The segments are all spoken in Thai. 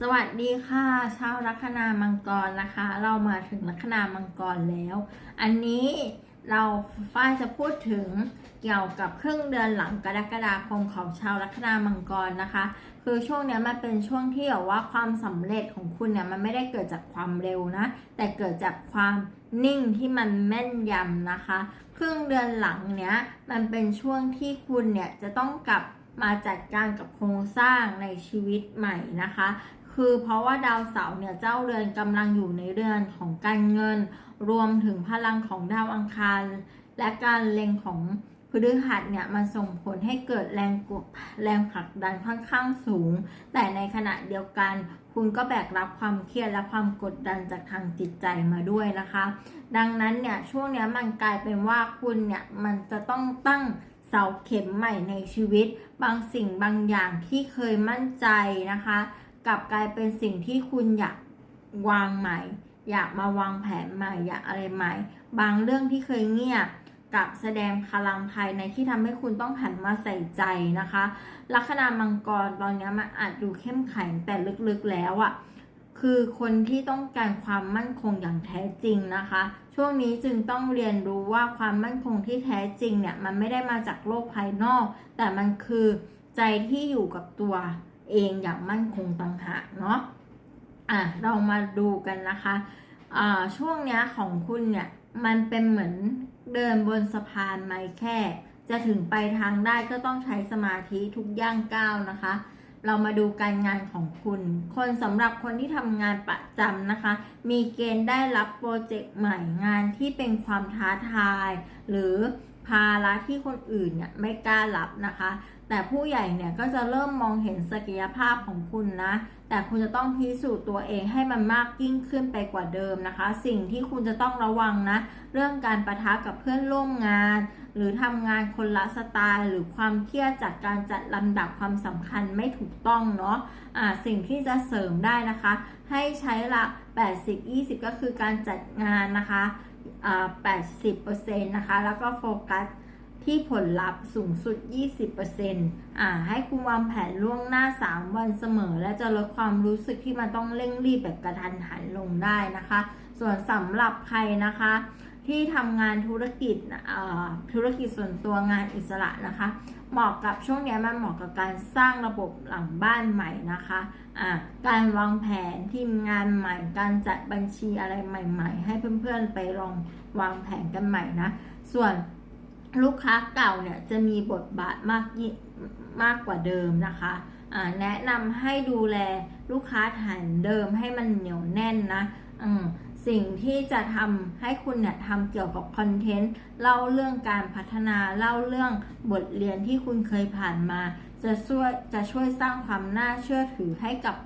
สวัสดีค่ะชาวลัคนามังกรนะคะ เรามาถึงลัคนามังกรแล้ว อันนี้เราฝ้ายจะพูดถึงเกี่ยวกับครึ่งเดือนหลังกรกฎาคมของชาวลัคนามังกรนะคะ คือช่วงนี้มันเป็นช่วงที่แบบว่าความสำเร็จของคุณเนี่ยมันไม่ได้เกิดจากความเร็วนะ แต่เกิดจากความนิ่งที่มันแม่นยำนะคะ ครึ่งเดือนหลังเนี้ยมันเป็นช่วงที่คุณเนี่ยจะต้องกลับมาจัดการกับโครงสร้างในชีวิตใหม่นะคะ คือเพราะว่าดาวเสาร์เนี่ยเจ้าเรือนกำลังอยู่ในเรือนของการเงิน รวมถึงพลังของดาวอังคาร และการเล็งของพฤหัสเนี่ยมันส่งผลให้เกิดแรงกดแรงผลักดันค่อนข้างสูง แต่ในขณะเดียวกัน คุณก็แบกรับความเครียดและความกดดันจากทางจิตใจมาด้วยนะคะ ดังนั้นเนี่ยช่วงนี้มันกลายเป็นว่าคุณเนี่ยมันจะต้องตั้งเสาเข็มใหม่ในชีวิต บางสิ่งบางอย่างที่เคยมั่นใจนะคะ กลับกลายเป็นสิ่งที่คุณอยากวางใหม่ อยากมาวางแผนใหม่ อยากอะไรใหม่ บางเรื่องที่เคยเงียบกับแสดงพลังภายในที่ทำให้คุณต้องหันมาใส่ใจนะคะ ลัคนามังกรตอนนี้มันอาจดูเข้มแข็งแต่ลึกๆแล้วอะ่ะคือคนที่ต้องการความมั่นคงอย่างแท้จริงนะคะ ช่วงนี้จึงต้องเรียนรู้ว่าความมั่นคงที่แท้จริงเนี่ยมันไม่ได้มาจากโลกภายนอก แต่มันคือใจที่อยู่กับตัว เองอย่างมั่นคงต่างหากเนาะอะเรามาดูกันนะคะอ่าช่วงเนี้ยของคุณเนี่ยมันเป็นเหมือนเดินบนสะพานไม้แค่ จะถึงไปทางได้ก็ต้องใช้สมาธิทุกย่างก้าวนะคะ เรามาดูการงานของคุณ คนสำหรับคนที่ทำงานประจำนะคะ มีเกณฑ์ได้รับโปรเจกต์ใหม่งานที่เป็นความท้าทาย หรือ ภาระที่คนอื่นเนี่ยไม่กล้ารับนะคะ แต่ผู้ใหญ่เนี่ยก็จะเริ่มมองเห็นศักยภาพของคุณนะ แต่คุณจะต้องพิสูจน์ตัวเองให้มันมากยิ่งขึ้นไปกว่าเดิมนะคะ สิ่งที่คุณจะต้องระวังนะ เรื่องการประทะกับเพื่อนร่วมงาน หรือทำงานคนละสไตล์ หรือความเครียดจากการจัดลำดับความสำคัญไม่ถูกต้องเนาะะสิ่งที่จะเสริมได้นะคะ ให้ใช้หลัก80-20 ก็คือการจัดงานนะคะ 80%นะคะ แล้วก็โฟกัสที่ผลลัพธ์สูงสุด 20%อ่า ให้คุณวางแผนล่วงหน้า 3 วันเสมอ และจะลดความรู้สึกที่มันต้องเร่งรีบแบบกระทันหันลงได้นะคะ ส่วนสำหรับใครนะคะ ที่ทำงานธุรกิจธุรกิจส่วนตัวงานอิสระนะคะ เหมาะกับช่วงนี้มันเหมาะกับการสร้างระบบหลังบ้านใหม่นะคะอ่าการวางแผนทีมงานใหม่ การจัดบัญชีอะไรใหม่ ๆ ให้เพื่อนๆไปลองวางแผนกันใหม่นะส่วนลูกค้าเก่าเนี่ยจะมีบทบาทมากยิ่งมากกว่าเดิมนะคะแนะนำให้ดูแลลูกค้าฐานเดิมให้มันเหนียวแน่นนะ สิ่งที่จะทำให้คุณเนี่ยทำเกี่ยวกับคอนเทนต์เล่าเรื่องการพัฒนาเล่าเรื่องบทเรียนที่คุณเคยผ่านมา จะช่วยจะช่วยสร้างความน่าเชื่อถือให้กับ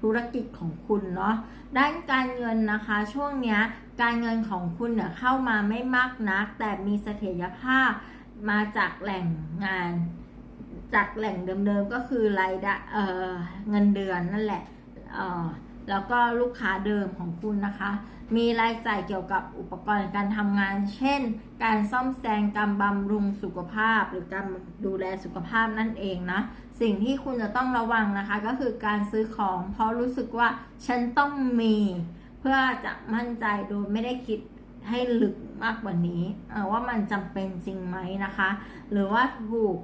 ธุรกิจของคุณเนาะด้านการเงินนะคะช่วงนี้การเงินของคุณเนี่ยเข้ามาไม่มากนัก แต่มีเสถียรภาพมาจากแหล่งงาน จากแหล่งเดิมๆก็คือรายได้เงินเดือนนั่นแหละ แล้วก็ลูกค้าเดิมของคุณนะคะ มีรายจ่ายเกี่ยวกับอุปกรณ์การทำงาน เช่น การซ่อมแซมการบำรุงสุขภาพ หรือการดูแลสุขภาพนั่นเองนะ สิ่งที่คุณจะต้องระวังนะคะ ก็คือการซื้อของ เพราะรู้สึกว่าฉันต้องมี เพื่อจะมั่นใจโดยไม่ได้คิดให้ลึกมากกว่านี้ว่ามันจำเป็นจริงไหมนะคะ หรือว่าถูก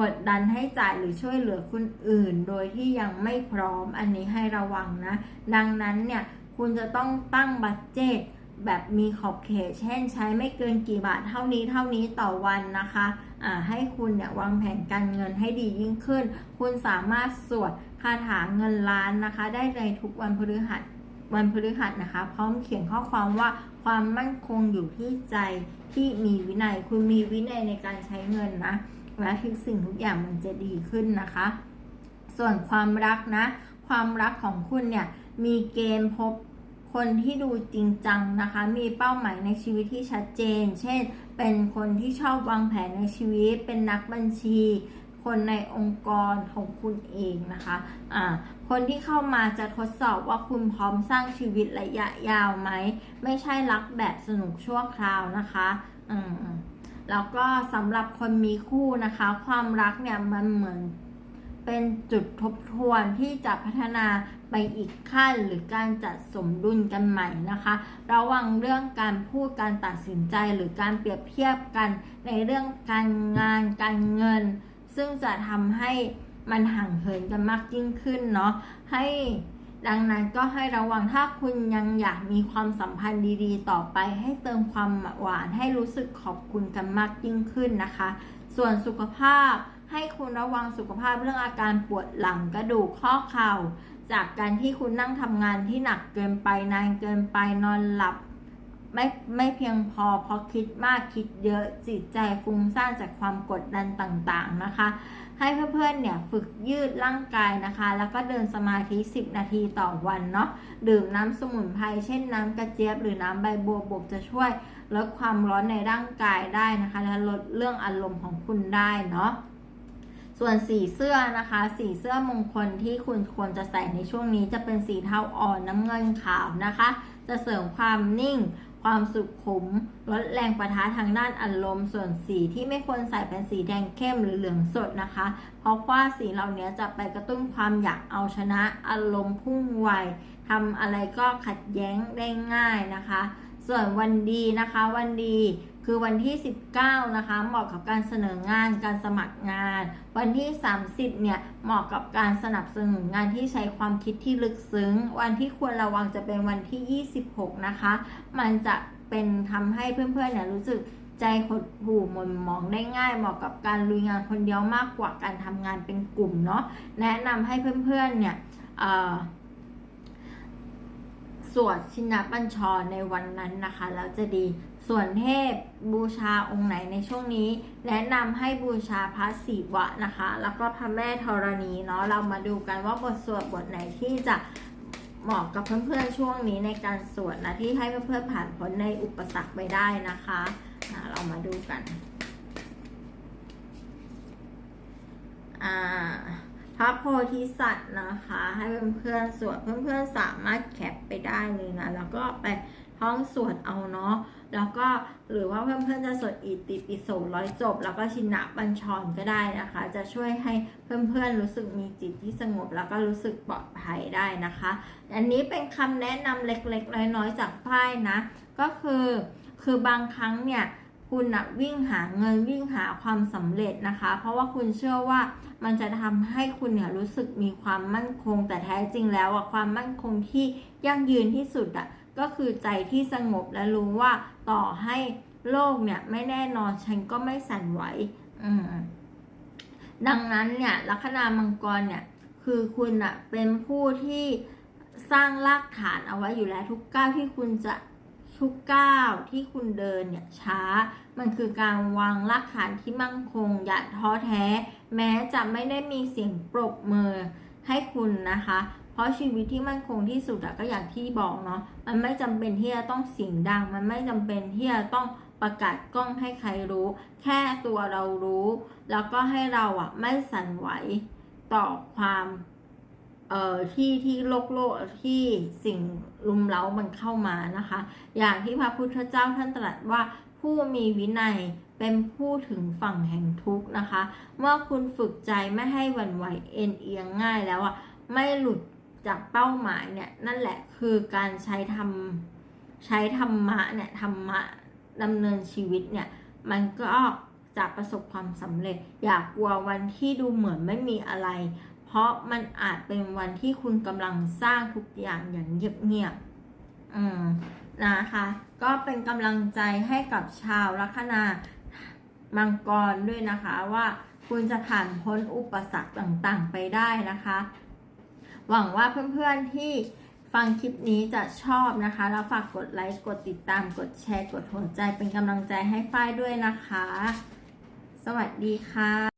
กดดันให้จ่ายหรือช่วยเหลือคนอื่น โดยที่ยังไม่พร้อมอันนี้ให้ระวังนะ ดังนั้นเนี่ยคุณจะต้องตั้งบัตเจตแบบมีขอบเขต เช่นใช้ไม่เกินกี่บาทเท่านี้เท่านี้ต่อวันนะคะะให้คุณเนี่ยวางแผนการเงินให้ดียิ่งขึ้น คุณสามารถสวดคาถาเงินล้านนะคะ ได้ในทุกวันพฤหัสวันพฤหัสนะคะ พร้อมเขียนข้อความว่าความมั่นคงอยู่ที่ใจที่มีวินัย คุณมีวินัยในการใช้เงินนะ และทุกสิ่งทุกอย่างมันจะดีขึ้นนะคะ ส่วนความรักนะ ความรักของคุณเนี่ยมีเกณฑ์พบคนที่ดูจริงจังนะคะ มีเป้าหมายในชีวิตที่ชัดเจน เช่น เป็นคนที่ชอบวางแผนในชีวิต เป็นนักบัญชี คนในองค์กรของคุณเองนะคะะคนที่เข้ามาจะทดสอบว่าคุณพร้อมสร้างชีวิตระยะยาวไหม ไม่ใช่รักแบบสนุกชั่วคราวนะคะ อืม แล้วก็สำหรับคนมีคู่นะคะ ความรักเนี่ยมันเหมือนเป็นจุดทบทวนที่จะพัฒนาไปอีกขั้นหรือการจัดสมดุลกันใหม่นะคะ ระวังเรื่องการพูดการตัดสินใจหรือการเปรียบเทียบกันในเรื่องการงานการเงิน ซึ่งจะทำให้มันห่างเหินกันมากยิ่งขึ้นเนาะให้ ดังนั้นก็ให้ระวังถ้าคุณยังอยากมีความสัมพันธ์ดีๆ ต่อไป ให้เติมความหวานให้รู้สึกขอบคุณกันมากยิ่งขึ้นนะคะ ส่วนสุขภาพให้คุณระวังสุขภาพเรื่องอาการปวดหลังกระดูกข้อเข่า จากการที่คุณนั่งทำงานที่หนักเกินไปนานเกินไปนอนหลับ ไม่ไม่เพียงพอเพราะคิดมากคิดเยอะจิตใจฟุ้งซ่านจากความกดดันต่างๆนะคะ ให้เพื่อนๆเนี่ยฝึกยืดร่างกายนะคะ แล้วก็เดินสมาธิ 10 นาทีต่อวันเนาะดื่มน้ำสมุนไพรเช่นน้ำกระเจี๊ยบหรือน้ำใบบัวบกจะช่วยลดความร้อนในร่างกายได้นะคะ และลดเรื่องอารมณ์ของคุณได้เนาะส่วนสีเสื้อนะคะ สีเสื้อมงคลที่คุณควรจะใส่ในช่วงนี้จะเป็นสีเทาอ่อนน้ำเงินขาวนะคะ จะเสริมความนิ่ง ความสุขุมลดแรงประทะทางด้านอารมณ์ส่วนสีที่ไม่ควรใส่เป็นสีแดงเข้มหรือเหลืองสดนะคะ เพราะว่าสีเหล่านี้จะไปกระตุ้นความอยากเอาชนะอารมณ์พุ่งไวทำอะไรก็ขัดแย้งได้ง่ายนะคะ ส่วนวันดีนะคะวันดี คือวันที่ 19 นะคะ เหมาะกับการเสนองาน การสมัครงาน วันที่ 30 เนี่ย เหมาะกับการสนับสนุนงานที่ใช้ความคิดที่ลึกซึ้ง วันที่ควรระวังจะเป็นวันที่ 26 นะคะ มันจะเป็นทำให้เพื่อนๆ เนี่ยรู้สึกใจหดหู่หม่นหมองได้ง่าย เหมาะกับการลุยงานคนเดียวมากกว่าการทำงานเป็นกลุ่มเนาะ แนะนำให้เพื่อนๆ เนี่ยสวดชินบัญชรในวันนั้นนะคะ แล้วจะดี ส่วนเทพบูชาองค์ไหนในช่วงนี้ แนะนำให้บูชาพระศิวะนะคะ แล้วก็พระแม่ธรณีเนาะเรามาดูกันว่าบทสวดบทไหนที่จะเหมาะกับเพื่อนๆช่วงนี้ในการสวดนะที่ให้เพื่อนๆผ่านพ้นในอุปสรรคไปได้นะคะอ่าเรามาดูกันอ่าพระโพธิสัตว์นะคะ ให้เพื่อนๆสวดเพื่อนๆสามารถแคปไปได้เลยนะแล้วก็ไป ท่องสวดเอาเนาะแล้วก็หรือว่าเพื่อนๆจะสวดอิติปิโสร้อยจบ แล้วก็ชินะบัญชรก็ได้นะคะ จะช่วยให้เพื่อนๆรู้สึกมีจิตที่สงบ แล้วก็รู้สึกปลอดภัยได้นะคะ อันนี้เป็นคำแนะนำเล็กๆ น้อยๆจากฝ้ายนะ ก็คือคือบางครั้งเนี่ยคุณนะวิ่งหาเงินวิ่งหาความสำเร็จนะคะ เพราะว่าคุณเชื่อว่ามันจะทำให้คุณเนี่ยรู้สึกมีความมั่นคง แต่แท้จริงแล้วอะความมั่นคงที่ยั่งยืนที่สุดอะ ก็คือใจที่สงบและรู้ว่าต่อให้โลกเนี่ยไม่แน่นอนฉันก็ไม่สั่นไหวอืมดังนั้นเนี่ยลัคนามังกรเนี่ยคือคุณอะเป็นผู้ที่สร้างรากฐานเอาไว้อยู่แล้วทุกก้าวที่คุณจะทุกก้าวที่คุณเดินเนี่ยช้า มันคือการวางรากฐานที่มั่นคง อย่าท้อแท้ แม้จะไม่ได้มีเสียงปรบมือให้คุณนะคะ ราะชีวิตที่มั่นคงที่สุดอะก็อย่างที่บอกเนาะมันไม่จำเป็นที่จะต้องเสียงดัง มันไม่จำเป็นที่จะต้องประกาศกล้องให้ใครรู้ แค่ตัวเรารู้ แล้วก็ให้เราอะไม่สั่นไหวต่อความเอ่อที่ที่โลกโลกที่สิ่งรุมเร้ามันเข้ามานะคะ อย่างที่พระพุทธเจ้าท่านตรัสว่าผู้มีวินัยเป็นผู้ถึงฝั่งแห่งทุกข์นะคะ เมื่อคุณฝึกใจไม่ให้หวั่นไหวเอ็นเอียงง่ายแล้วอะไม่หลุด จากเป้าหมายเนี่ยนั่นแหละคือการใช้ธรรมใช้ธรรมะเนี่ยธรรมะดำเนินชีวิตเนี่ยมันก็จะประสบความสำเร็จ อย่ากกลัววันที่ดูเหมือนไม่มีอะไร เพราะมันอาจเป็นวันที่คุณกำลังสร้างทุกอย่างอย่างเงียบๆอืมนะคะก็เป็นกำลังใจให้กับชาวลัคนามังกรด้วยนะคะว่าคุณจะผ่านพ้นอุปสรรคต่างๆไปได้นะคะ หวังว่าเพื่อนๆที่ฟังคลิปนี้จะชอบนะคะ แล้วฝากกดไลค์กดติดตามกดแชร์ กดหัวใจเป็นกำลังใจให้ฝ้ายด้วยนะคะ สวัสดีค่ะ